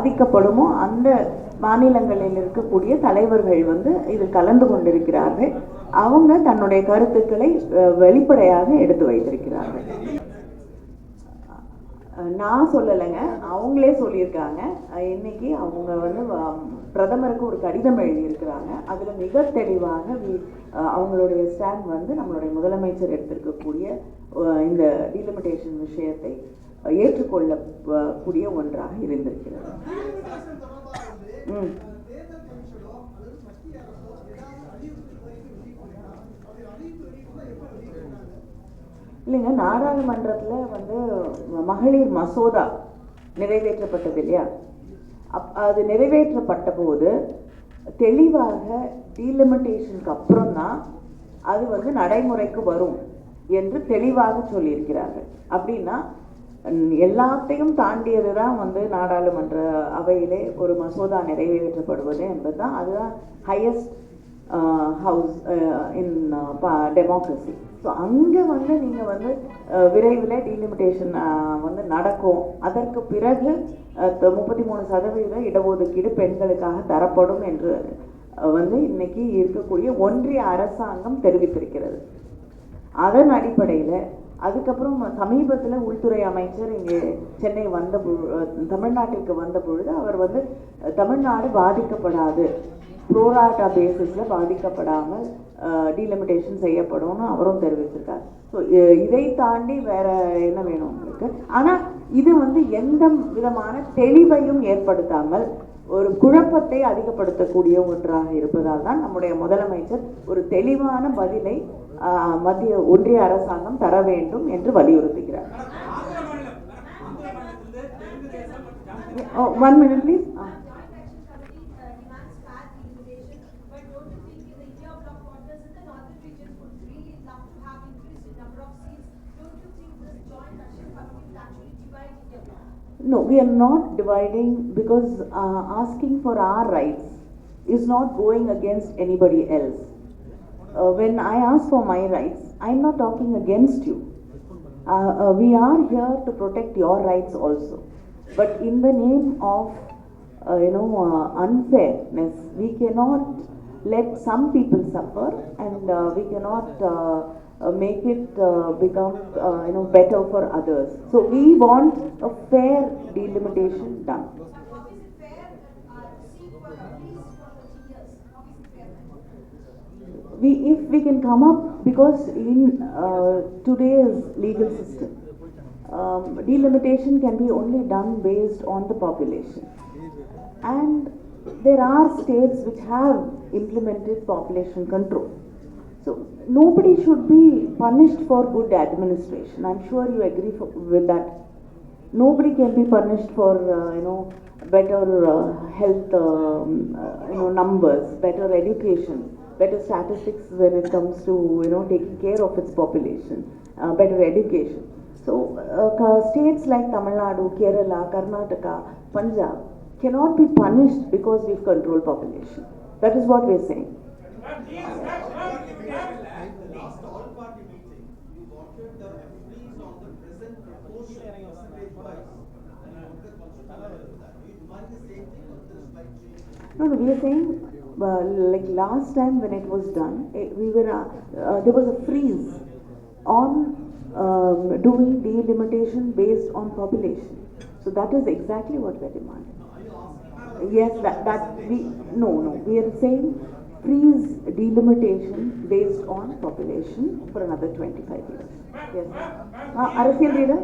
பாதிக்கப்படுமோ அந்த மாநிலங்களில் இருக்கக்கூடிய தலைவர்கள் வந்து இதில் கலந்து கொண்டிருக்கிறார்கள். அவங்க தன்னுடைய கருத்துக்களை வெளிப்படையாக எடுத்து வைத்திருக்கிறார்கள். நான் சொல்லலைங்க. அவங்களே சொல்லியிருக்காங்க. இன்னைக்கு அவங்க வந்து வ- பிரதமருக்கு ஒரு கடிதம் எழுதியிருக்கிறாங்க. அதில் மிக தெளிவாக அவங்களுடைய ஸ்டாண்ட் வந்து நம்மளுடைய முதலமைச்சர் எடுத்திருக்கக்கூடிய இந்த டீலிமிட்டேஷன் விஷயத்தை ஏற்றுக்கொள்ள கூடிய ஒன்றாக இருந்திருக்கிறது. ம். இல்லைங்க நாடாளுமன்றத்தில் வந்து மகளிர் மசோதா நிறைவேற்றப்பட்டது இல்லையா? அப் அது நிறைவேற்றப்பட்ட போது தெளிவாக டீலிமிட்டேஷனுக்கு அப்புறம் தான் அது வந்து நடைமுறைக்கு வரும் என்று தெளிவாக சொல்லியிருக்கிறார்கள். அப்படின்னா எல்லாத்தையும் தாண்டியது தான் வந்து நாடாளுமன்ற அவையிலே ஒரு மசோதா நிறைவேற்றப்படுவது என்பது தான் அதுதான் highest house in democracy so அங்கே வந்து நீங்கள் வந்து விரைவில் டீலிமிட்டேஷன் வந்து நடக்கும். அதற்கு பிறகு முப்பத்தி மூணு சதவீத இடஒதுக்கீடு பெண்களுக்காக தரப்படும் என்று வந்து இன்னைக்கு இருக்கக்கூடிய ஒன்றிய அரசாங்கம் தெரிவித்திருக்கிறது. அதன் அடிப்படையில் அதுக்கப்புறம் சமீபத்தில் உள்துறை அமைச்சர் இங்கே சென்னை வந்த தமிழ்நாட்டிற்கு வந்த பொழுது அவர் வந்து தமிழ்நாடு பாதிக்கப்படாது. ப்ரோராட்டா பேசிஸில் பாதிக்கப்படாமல் டீலிமிட்டேஷன் செய்யப்படும்னு அவரும் தெரிவிச்சிருக்கார். ஸோ இதை தாண்டி வேற என்ன வேணும் உங்களுக்கு? ஆனால் இது வந்து எந்த விதமான தெளிவையும் ஏற்படுத்தாமல் ஒரு குழப்பத்தை அதிகப்படுத்தக்கூடிய ஒன்றாக இருப்பதால் தான் நம்முடைய முதலமைச்சர் ஒரு தெளிவான பதிலை மத்திய ஒன்றிய அரசாங்கம் தர வேண்டும் என்று வலியுறுத்துகிறார் one minute please No, we are not dividing because uh, asking for our rights is not going against anybody else. Uh, when I ask for my rights, I'm not talking against you. Uh, uh, we are here to protect your rights also. But in the name of, uh, you know, uh, unfairness, we cannot let some people suffer and we cannot make it become, you know, better for others. So we want a fair delimitation done. We if we can come up because in uh, today's legal system um, delimitation can be only done based on the population. And there are states which have implemented population control. So nobody should be punished for good administration. I'm sure you agree for, with that. Nobody can be punished for uh, you know better uh, health um, uh, you know numbers better education better statistics when it comes to you know taking care of its population, uh, better education. So uh, states like Tamil Nadu, Kerala, Karnataka, Punjab cannot be punished because we've controlled population. That is what we're saying. No, no, we are saying uh, like last time when it was done, it, we were uh, uh, there was a freeze on um, doing delimitation based on population. So that is exactly what we're demanding. Yes, that, that we no no we are saying freeze delimitation based on population for another 25 years. Yes. Uh, Arasiyal Reader,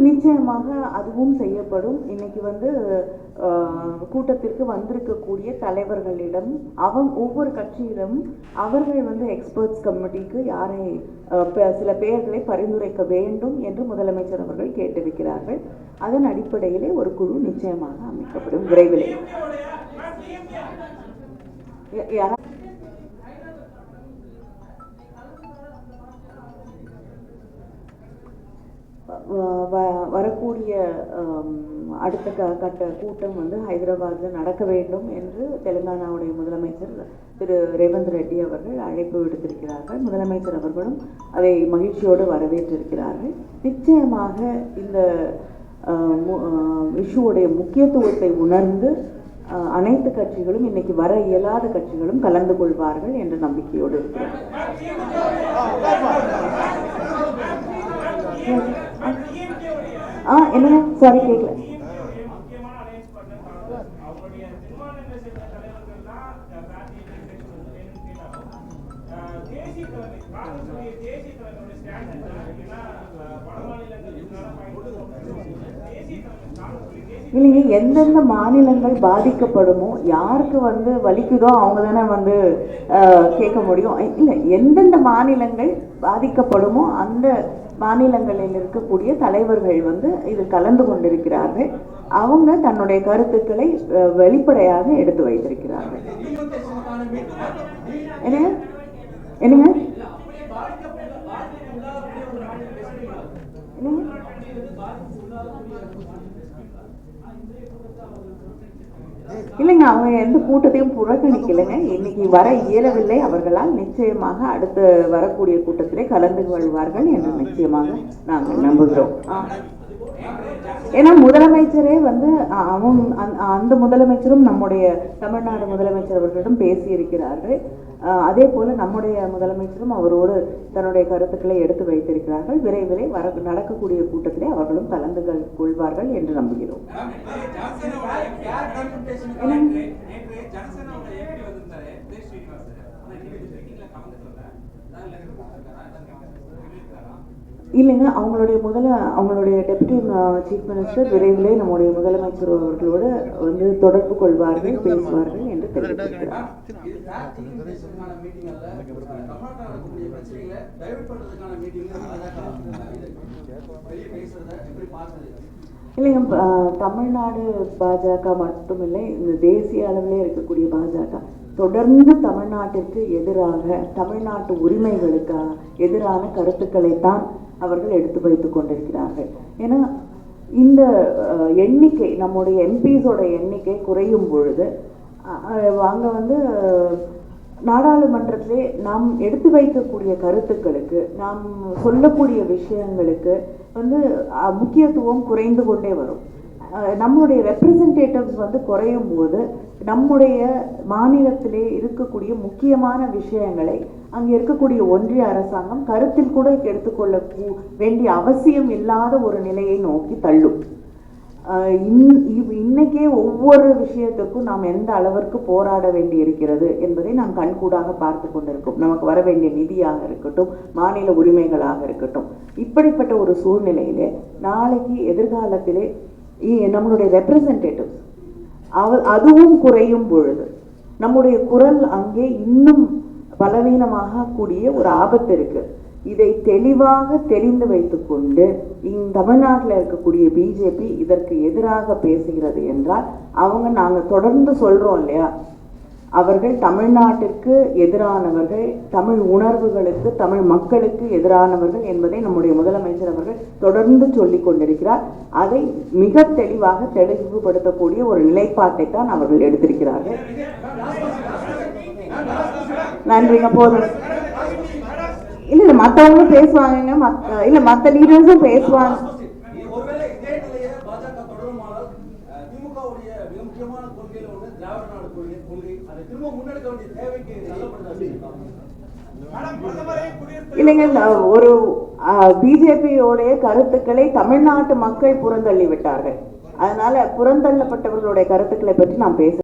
நிச்சயமாக அதுவும் செய்யப்படும். இன்னைக்கு வந்து கூட்டத்திற்கு வந்திருக்கக்கூடிய தலைவர்களிடம் அவங்க ஒவ்வொரு கட்சியிலும் அவர்கள் வந்து எக்ஸ்பர்ட்ஸ் கமிட்டிக்கு யாரை சில பெயர்களை பரிந்துரைக்க வேண்டும் என்று முதலமைச்சர் அவர்கள் கேட்டிருக்கிறார்கள். அதன் அடிப்படையிலே ஒரு குழு நிச்சயமாக அமைக்கப்படும் விரைவிலே. யா- யாரா வ- வரக்கூடிய அடுத்த க கட்ட கூட்டம் வந்து ஹைதராபாத்தில் நடக்க வேண்டும் என்று தெலுங்கானாவுடைய முதலமைச்சர் திரு ரேவந்த் ரெட்டி அவர்கள் அழைப்பு விடுத்திருக்கிறார்கள். முதலமைச்சர் அவர்களும் அதை மகிழ்ச்சியோடு வரவேற்றிருக்கிறார்கள். நிச்சயமாக இந்த இஷ்யூவுடைய முக்கியத்துவத்தை உணர்ந்து அனைத்து கட்சிகளும் இன்னைக்கு வர இயலாத கட்சிகளும் கலந்து கொள்வார்கள் என்ற நம்பிக்கையோடு இருக்கிறார் ஆ என்ன சாரி கேட்கல இல்லைங்க எந்தெந்த மாநிலங்கள் பாதிக்கப்படுமோ யாருக்கு வந்து வலிக்குதோ அவங்க தானே வந்து கேட்க முடியும். இல்லை எந்தெந்த மாநிலங்கள் பாதிக்கப்படுமோ அந்த மாநிலங்களில் இருக்கக்கூடிய தலைவர்கள் வந்து இதில் கலந்து கொண்டிருக்கிறார்கள். அவங்க தன்னுடைய கருத்துக்களை வெளிப்படையாக எடுத்து வைத்திருக்கிறார்கள். என்னங்க? என்னங்க? என்னங்க? இல்லைங்க அவங்க எந்த கூட்டத்தையும் புறக்கணிக்கலைங்க. இன்னைக்கு வர இயலவில்லை. அவர்களால் நிச்சயமாக அடுத்து வரக்கூடிய கூட்டத்திலே கலந்து கொள்வார்கள் என்று நிச்சயமாக நாங்கள் நம்புகிறோம். ஏன்னா முதலமைச்சரே வந்து அவன் அந்த- முதலமைச்சரும் நம்முடைய தமிழ்நாடு முதலமைச்சர் அவர்களிடம் பேசியிருக்கிறார்கள். அதே போல நம்முடைய முதலமைச்சரும் அவரோடு தன்னுடைய கருத்துக்களை எடுத்து வைத்திருக்கிறார்கள். விரைவிலே வர நடக்கக்கூடிய கூட்டத்திலே அவர்களும் கலந்து கொள்- கொள்வார்கள் என்று நம்புகிறோம். ஜனசேனாவோட வந்திருந்தாரு இல்லைங்க அவங்களுடைய முதல அவங்களுடைய டெப்யூட்டி சீஃப் மினிஸ்டர் விரைவிலே நம்முடைய முதலமைச்சர் அவர்களோடு வந்து தொடர்பு கொள்வார்கள் பேசுவார்கள் என்று தெரிவித்திருக்கிறார். இல்லைங்க தமிழ்நாடு பாஜக மட்டுமில்லை இந்த தேசிய அளவிலே இருக்கக்கூடிய பாஜக. தொடர்ந்து தமிழ்நாட்டிற்கு எதிராக தமிழ்நாட்டு உரிமைகளுக்காக எதிரான கருத்துக்களைத்தான் அவர்கள் எடுத்து வைத்து கொண்டிருக்கிறார்கள். ஏன்னா இந்த எண்ணிக்கை நம்முடைய எம்பிஸோட எண்ணிக்கை குறையும் பொழுது அங்கே வந்து நாடாளுமன்றத்திலே நாம் எடுத்து வைக்கக்கூடிய கருத்துக்களுக்கு நாம் சொல்லக்கூடிய விஷயங்களுக்கு வந்து முக்கியத்துவம் குறைந்து கொண்டே வரும். நம்மளுடைய ரெப்ரசன்டேட்டிவ்ஸ் வந்து குறையும் போது நம்முடைய மாநிலத்திலே இருக்கக்கூடிய முக்கியமான விஷயங்களை அங்கே இருக்கக்கூடிய ஒன்றிய அரசாங்கம் கருத்தில் கூட எடுத்துக்கொள்ள கூ- வேண்டிய அவசியம் இல்லாத ஒரு நிலையை நோக்கி தள்ளும். இன்- இவ்- இன்னைக்கே ஒவ்வொரு விஷயத்துக்கும் நாம் எந்த அளவிற்கு போராட வேண்டி இருக்கிறது என்பதை நாம் கண்கூடாக பார்த்து கொண்டிருக்கோம். நமக்கு வர வேண்டிய நிதியாக இருக்கட்டும் மாநில உரிமைகளாக இருக்கட்டும். இப்படிப்பட்ட ஒரு சூழ்நிலையிலே நாளைக்கு எதிர்காலத்திலே நம்மளுடைய ரெப்ரசன்டேட்டிவ்ஸ் அதுவும் குறையும் பொழுது. நம்முடைய குரல் அங்கே இன்னும் பலவீனமாக கூடிய ஒரு ஆபத்து இருக்கு. இதை தெளிவாக தெரிந்து வைத்துக்கொண்டு இங் தமிழ்நாட்டில் இருக்கக்கூடிய பிஜேபி இதற்கு எதிராக பேசுகிறது என்றால் அவங்க நாங்கள் தொடர்ந்து சொல்றோம் இல்லையா? அவர்கள் தமிழ்நாட்டிற்கு எதிரானவர்கள் தமிழ் உணர்வுகளுக்கு தமிழ் மக்களுக்கு எதிரானவர்கள் என்பதை நம்முடைய முதலமைச்சர் அவர்கள் தொடர்ந்து சொல்லிக் கொண்டிருக்கிறார். அதை மிக தெளிவாக தெளிவுபடுத்தக்கூடிய ஒரு நிலைப்பாட்டை தான் அவர்கள் எடுத்திருக்கிறார்கள். நன்றிங்க போதும். இல்ல இல்ல மத்தவங்களும் பேசுவாங்க மத்த இல்ல மத்த லீடர்ஸும் பேசுவாங்க ஒருவேளை இதே நிலையை பாஜக தொடருமானால் அஹ், திமுகவுடைய மிக முக்கியமான கொள்கையில ஒண்ணு திராவிட நாடு கொள்கை கொள்கை. அதை திரும்ப முன்னெடுக்க வேண்டிய தேவைக்கு இல்லைங்க இல்ல, ஒரு பிஜேபியோடைய கருத்துக்களை தமிழ்நாட்டு மக்கள் புறந்தள்ளி விட்டார்கள். அதனால புறந்தள்ளப்பட்டவர்களுடைய கருத்துக்களை பற்றி நாம் பேச